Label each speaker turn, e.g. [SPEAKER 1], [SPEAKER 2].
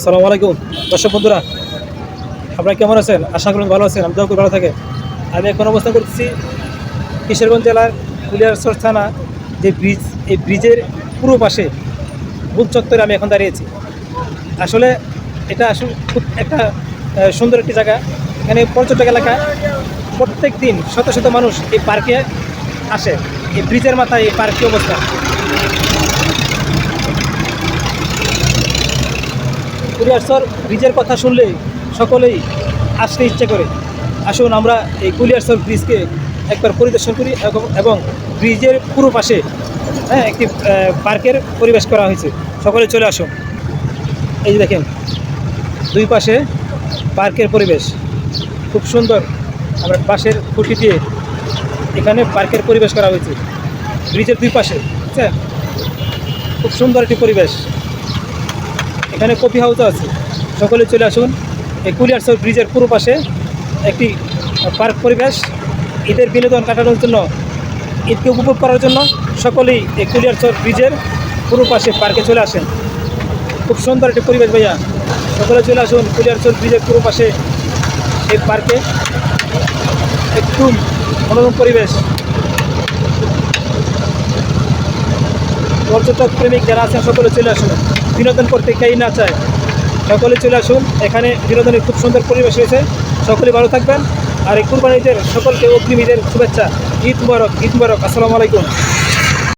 [SPEAKER 1] আসসালামু আলাইকুম। দর্শক বন্ধুরা, আপনারা কেমন আছেন? আশা করি ভালো আছেন আমি করি ভালো থাকে আমি এখন অবস্থান করছি কিশোরগঞ্জ জেলার কুলিয়ারসর থানা, যে ব্রিজ, এই ব্রিজের পুরো পাশে বুক চত্বরে আমি এখন দাঁড়িয়েছি। আসলে এটা আসলে খুব একটা সুন্দর একটি জায়গা। এখানে পর্যটক এলাকা, প্রত্যেক দিন শত শত মানুষ এই পার্কে আসে। এই ব্রিজের মাথায় এই পার্কটি অবস্থা। কুলিয়ারসর ব্রিজের কথা শুনলে সকলেই আসতে ইচ্ছে করে। আসুন, আমরা এই কুলিয়ারসর ব্রিজকে একবার পরিদর্শন করি এবং- ব্রিজের পুরো পাশে হ্যাঁ একটি পার্কের পরিবেশ করা হয়েছে। সকলে চলে আসুন। এই যে দেখেন, দুই পাশে পার্কের পরিবেশ। খুব সুন্দর। আমরা বাঁশের খুঁটি দিয়ে এখানে পার্কের পরিবেশ করা হয়েছে। ব্রিজের দুই পাশে বুঝছেন খুব সুন্দর একটি পরিবেশ। এখানে কফি হাউসও আছে। সকলে চলে আসুন। এই কুলিয়ারসর ব্রিজের পুরো পাশে একটি পার্ক পরিবেশ। ঈদের বিনোদন কাটানোর জন্য, ঈদকে উপভোগ করার জন্য সকলেই এই কুলিয়ারসর ব্রিজের পুরো পাশে পার্কে চলে আসেন। খুব সুন্দর একটি পরিবেশ ভাইয়া। সকলে চলে আসুন কুলিয়ারসর ব্রিজের পুরো পাশে এই পার্কে। একটু মনোরম পরিবেশ। পর্যটক প্রেমিক যারা আছেন, সকলে চলে আসুন। বিনোদন করতে কেই না চায়। সকলে চলে আসুন। এখানে বিনোদনের খুব সুন্দর পরিবেশ রয়েছে। সকলে ভালো থাকবেন। আর এই কুরবানিদের সকলকে অগ্নিমীদের শুভেচ্ছা। ঈদ মুবারক ঈদ মুবারক। আসসালামু আলাইকুম।